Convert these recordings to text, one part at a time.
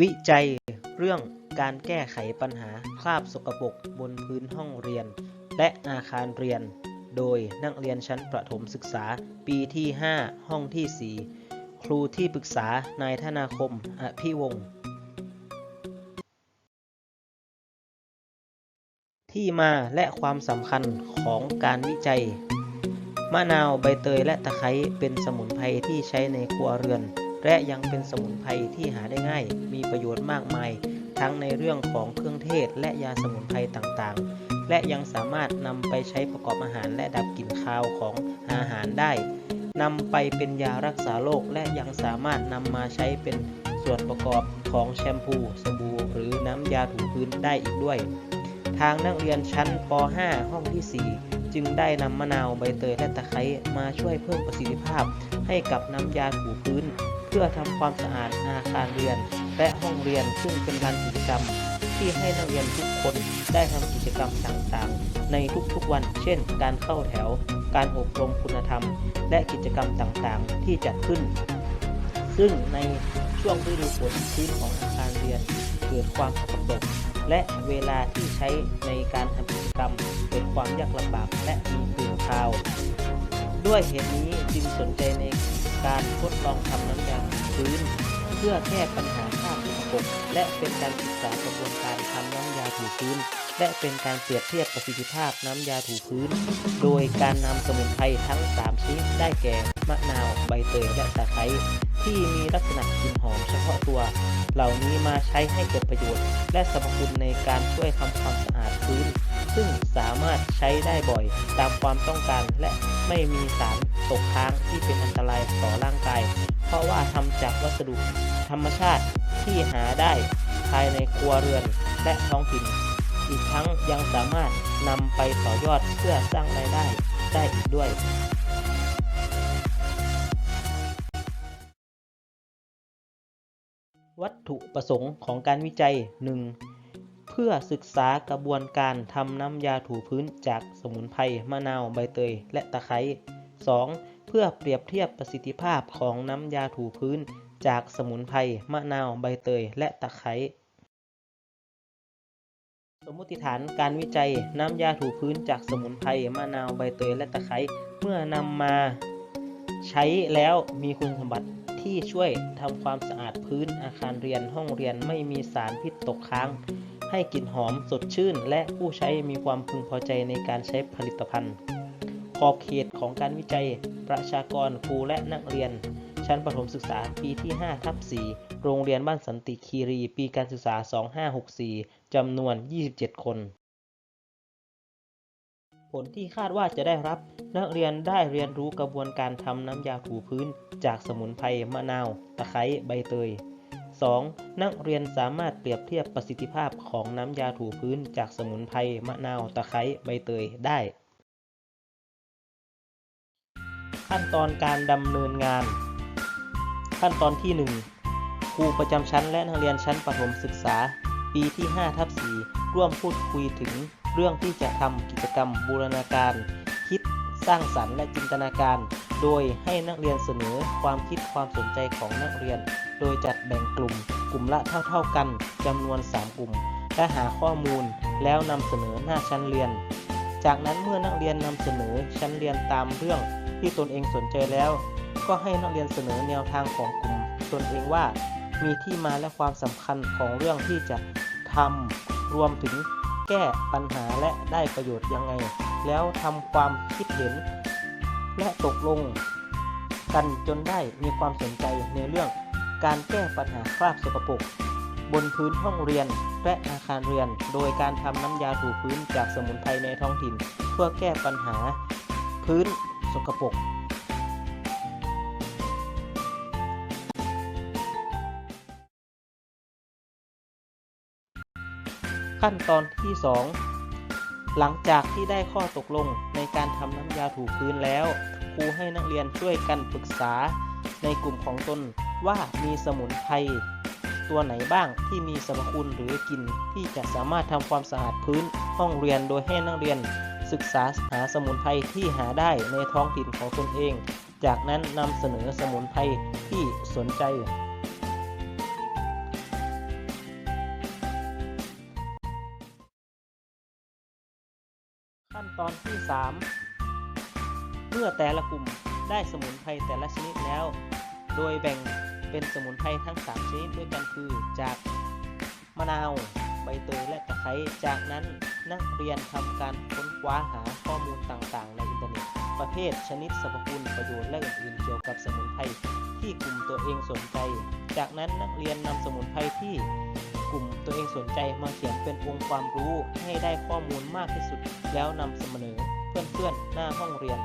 วิจัยเรื่องการแก้ไขปัญหาคราบสกปรกบนพื้นห้องเรียน และอาคารเรียน โดยนักเรียนชั้นประถมศึกษาปีที่ 5 ห้องที่ 4 ครูที่ปรึกษานายธนาคม อภิวงศ์ที่มาและความสำคัญของการวิจัย มะนาวใบเตยและตะไคร้เป็นสมุนไพรที่ใช้ในครัวเรือน และยังเป็นสมุนไพรที่หาได้ง่าย มีประโยชน์มากมาย ทั้งในเรื่องของเครื่องเทศและยาสมุนไพรต่างๆ และยังสามารถนำไปใช้ประกอบอาหารและดับกลิ่นคาวของอาหารได้นำไปเป็นยารักษาโรคและยังสามารถนำมาใช้เป็นส่วนประกอบของแชมพู สบู่หรือน้ำยาถูพื้นได้อีกด้วย ทางนักเรียนชั้นป .5 ห้องที่ 4 จึงได้นำมะนาวใบเตยและตะไคร้มาช่วยเพิ่มประสิทธิภาพ ให้กับน้ำยาถูพื้น เพื่อทำความสะอาดอาคารเรียน และห้องเรียนซึ่งเป็นลานกิจกรรม ที่ให้นักเรียนทุกคนได้ทำกิจกรรมต่างๆ ในทุกๆวัน เช่น การเข้าแถว การอบรมคุณธรรม และกิจกรรมต่างๆ ที่จัดขึ้น ซึ่งในช่วงฤดูฝนพื้นของอาคารเรียน เกิดความสกปรกและเวลาที่ใช้ในการทำกิจกรรมเกิดความยากลำบากและมีกลิ่นคาว ด้วยเหตุนี้จึงสนใจในการทดลองทำน้ำยาถูพื้น เพื่อแก้ปัญหาคราบสกปรกและเป็นการศึกษากระบวนการทำน้ำยาถูพื้น และเป็นการเปรียบเทียบประสิทธิภาพน้ำยาถูพื้น โดยการนำสมุนไพรทั้ง3ชนิดได้แก่มะนาวใบเตยและตะไคร้ที่มีลักษณะกลิ่นหอมเฉพาะตัว เหล่านี้มาใช้ให้เกิดประโยชน์ และสรรพคุณในการช่วยทำความสะอาดพื้น ซึ่งสามารถใช้ได้บ่อยตามความต้องการและไม่มีสารตกค้างที่เป็นอันตรายต่อร่างกาย เพราะว่าทำจากวัสดุธรรมชาติที่หาได้ภายในครัวเรือนและท้องถิ่น อีกทั้งยังสามารถนำไปต่อยอดเพื่อสร้างรายได้ได้อีกด้วยวัตถุประสงค์ของการวิจัย 1. เพื่อศึกษากระบวนการทำน้ำยาถูพื้นจากสมุนไพรมะนาวใบเตย และตะไคร้ 2. เพื่อเปรียบเทียบประสิทธิภาพของน้ำยาถูพื้นจากสมุนไพรมะนาวใบเตย และตะไคร้สมมติฐานการวิจัยน้ำยาถูพื้นจากสมุนไพรมะนาวใบเตยและตะไคร้เมื่อนำมาใช้แล้วมีคุณสมบัติที่ช่วยทำความสะอาดพื้นอาคารเรียนห้องเรียนไม่มีสารพิษตกค้าง ให้กลิ่นหอมสดชื่น และผู้ใช้มีความพึงพอใจในการใช้ผลิตภัณฑ์ ขอบเขตของการวิจัย ประชากรครูและนักเรียน ชั้นประถมศึกษาปีที่5ทับ4โรงเรียนบ้านสันติคีรี ปีการศึกษา 2564จำนวน 27 คน ผลที่คาดว่าจะได้รับ นักเรียนได้เรียนรู้กระบวนการทำน้ำยาถูพื้น จากสมุนไพรมะนาว ตะไคร้ใบเตย 2. นักเรียนสามารถเปรียบเทียบประสิทธิภาพของน้ำยาถูพื้นจากสมุนไพรมะนาว ตะไคร้ ใบเตยได้ ขั้นตอนการดำเนินงาน ขั้นตอนที่ 1 ครูประจำชั้นและนักเรียนชั้นประถมศึกษา ปีที่5ทับ4ร่วมพูดคุยถึงเรื่องที่จะทำกิจกรรมบูรณาการ คิดสร้างสรรค์และจินตนาการ โดยให้นักเรียนเสนอความคิดความสนใจของนักเรียน โดยจัดแบ่งกลุ่ม กลุ่มละเท่า ๆกันจำนวน 3 กลุ่ม และหาข้อมูลแล้วนำเสนอหน้าชั้นเรียน จากนั้นเมื่อนักเรียนนำเสนอชั้นเรียนตามเรื่องที่ตนเองสนใจแล้ว ก็ให้นักเรียนเสนอแนวทางของกลุ่ม ตนเองว่ามีที่มาและความสำคัญของเรื่องที่จะทำรวมถึงแก้ปัญหาและได้ประโยชน์ยังไง แล้วทำความคิดเห็น และตกลงกันจนได้มีความสนใจในเรื่องการแก้ปัญหาคราบสกปรกบนพื้นห้องเรียนและอาคารเรียน โดยการทำน้ำยาถูพื้นจากสมุนไพรในท้องถิ่น เพื่อแก้ปัญหาพื้นสกปรกขั้นตอนที่ 2 หลังจากที่ได้ข้อตกลงในการทำน้ำยาถูพื้นแล้ว ครูให้นักเรียนช่วยกันปรึกษาในกลุ่มของตนว่ามีสมุนไพรตัวไหนบ้างที่มีสรรพคุณหรือกลิ่นที่จะสามารถทำความสะอาดพื้นห้องเรียนโดยให้นักเรียน ศึกษาหาสมุนไพรที่หาได้ในท้องถิ่นของตนเอง จากนั้นนำเสนอสมุนไพรที่สนใจ ขั้นตอนที่ 3 เมื่อแต่ละกลุ่มได้สมุนไพรแต่ละชนิดแล้ว โดยแบ่งเป็นสมุนไพรทั้ง 3 ชนิดด้วยกันคือ จากมะนาว ใบเตยและตะไคร้จากนั้นนักเรียนทำการค้นคว้าหาข้อมูลต่างๆ ในอินเทอร์เน็ต ประเภทชนิดสรรพคุณประโยชน์และอื่นๆเกี่ยวกับสมุนไพรที่กลุ่มตัวเองสนใจ จากนั้นนักเรียนนำสมุนไพรที่ กลุ่มตัวเองสนใจมาเขียนเป็นองค์ความรู้ให้ได้ข้อมูลมากที่สุด แล้วนำเสนอเพื่อนๆหน้าห้องเรียน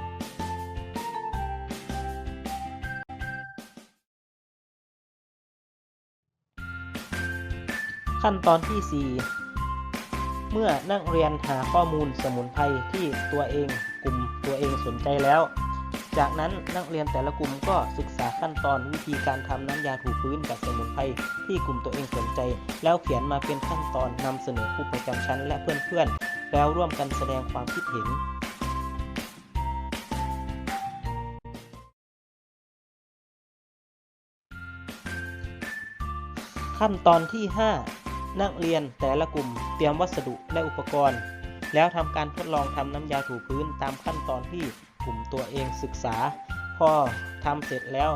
ขั้นตอนที่ 4 เมื่อนักเรียนหาข้อมูลสมุนไพรที่ตัวเองกลุ่มตัวเองสนใจแล้ว จากนั้นนักเรียนแต่ละกลุ่มก็ศึกษาขั้นตอนวิธีการทำน้ำยาถูพื้นกับสมุนไพรที่กลุ่มตัวเองสนใจ แล้วเขียนมาเป็นขั้นตอนนำเสนอครูประจำชั้นและเพื่อนๆ แล้วร่วมกันแสดงความคิดเห็นขั้นตอนที่ 5 นักเรียนแต่ละกลุ่มเตรียมวัสดุและอุปกรณ์ แล้วทำการทดลองทำน้ำยาถูพื้นตามขั้นตอนที่ ลุ่มตัวเองศึกษา พอทำเสร็จแล้ว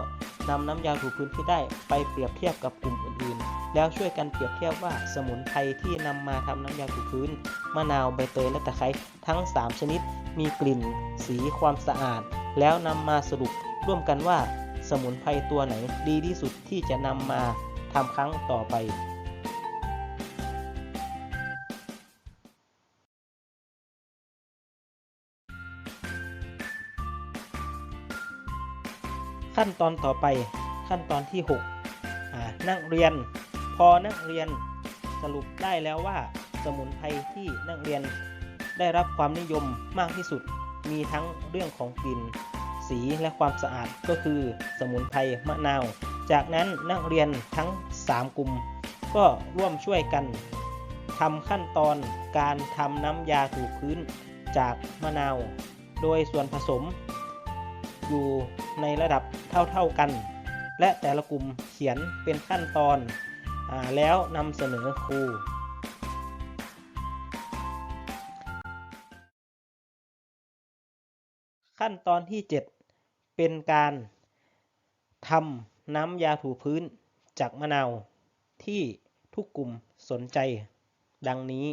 นำน้ำยาถูพื้นที่ได้ไปเปรียบเทียบกับกลุ่มอื่นๆ แล้วช่วยกันเปรียบเทียบว่าสมุนไพรที่นำมาทำน้ำยาถูพื้น มะนาวใบเตยและตะไคร้ทั้ง 3 ชนิด มีกลิ่น สีความสะอาด แล้วนำมาสรุปร่วมกันว่า สมุนไพรตัวไหนดีที่สุดที่จะนำมาทำครั้งต่อไป ขั้นตอนต่อไปขั้นตอนที่6นักเรียน พอนักเรียนสรุปได้แล้วว่า สมุนไพรที่นักเรียนได้รับความนิยมมากที่สุด มีทั้งเรื่องของกลิ่น สีและความสะอาดก็คือสมุนไพรมะนาว จากนั้นนักเรียนทั้ง 3 กลุ่ม ก็ร่วมช่วยกันทำขั้นตอนการทำน้ำยาถูพื้นจากมะนาว โดยส่วนผสม อยู่ในระดับเท่าๆกัน และแต่ละกลุ่มเขียนเป็นขั้นตอนอแล้วนำเสนอครูขั้นตอนที่ 7 เป็นการทำน้ำยาถูพื้นจากมะนาวที่ทุกกลุ่มสนใจดังนี้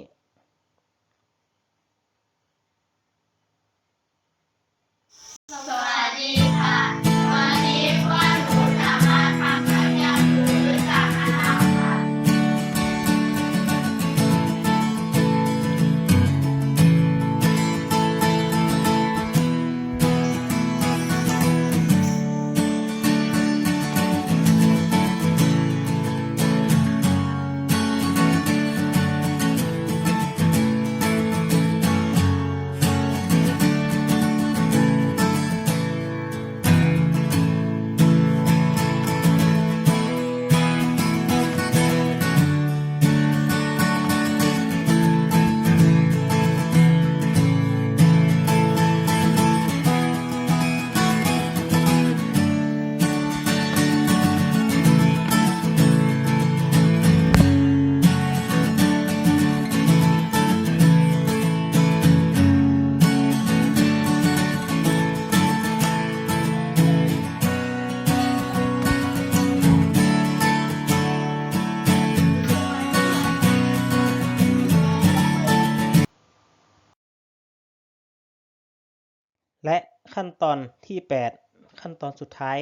และขั้นตอนที่ 8 ขั้นตอนสุดท้าย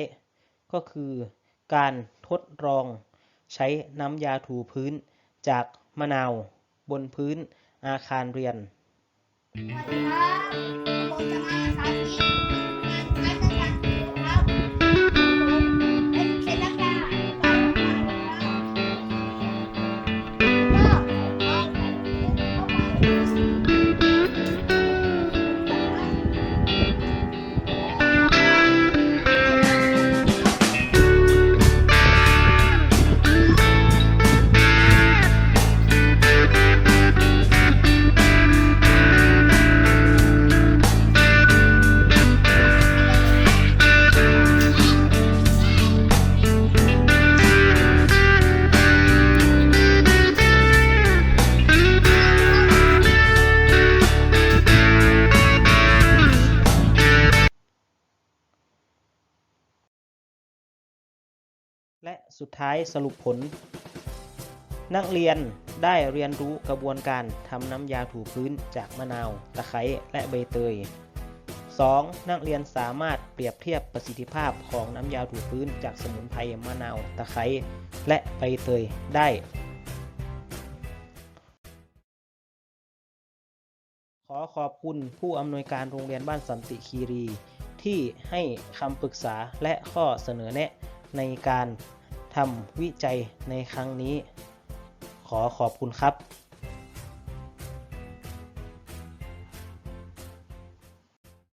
ก็คือการทดลองใช้น้ำยาถูพื้นจากมะนาวบนพื้นอาคารเรียนสวัสดีครับ และสุดท้ายสรุปผล นักเรียนได้เรียนรู้กระบวนการทำน้ำยาถูพื้นจากมะนาว ตะไคร้และใบเตย 2. นักเรียนสามารถเปรียบเทียบประสิทธิภาพของน้ำยาถูพื้นจากสมุนไพรมะนาว ตะไคร้และใบเตยได้ ขอขอบคุณผู้อำนวยการโรงเรียนบ้านสันติคีรี ที่ให้คำปรึกษาและข้อเสนอแนะ ในการทำวิจัยในครั้งนี้ ขอขอบคุณครับ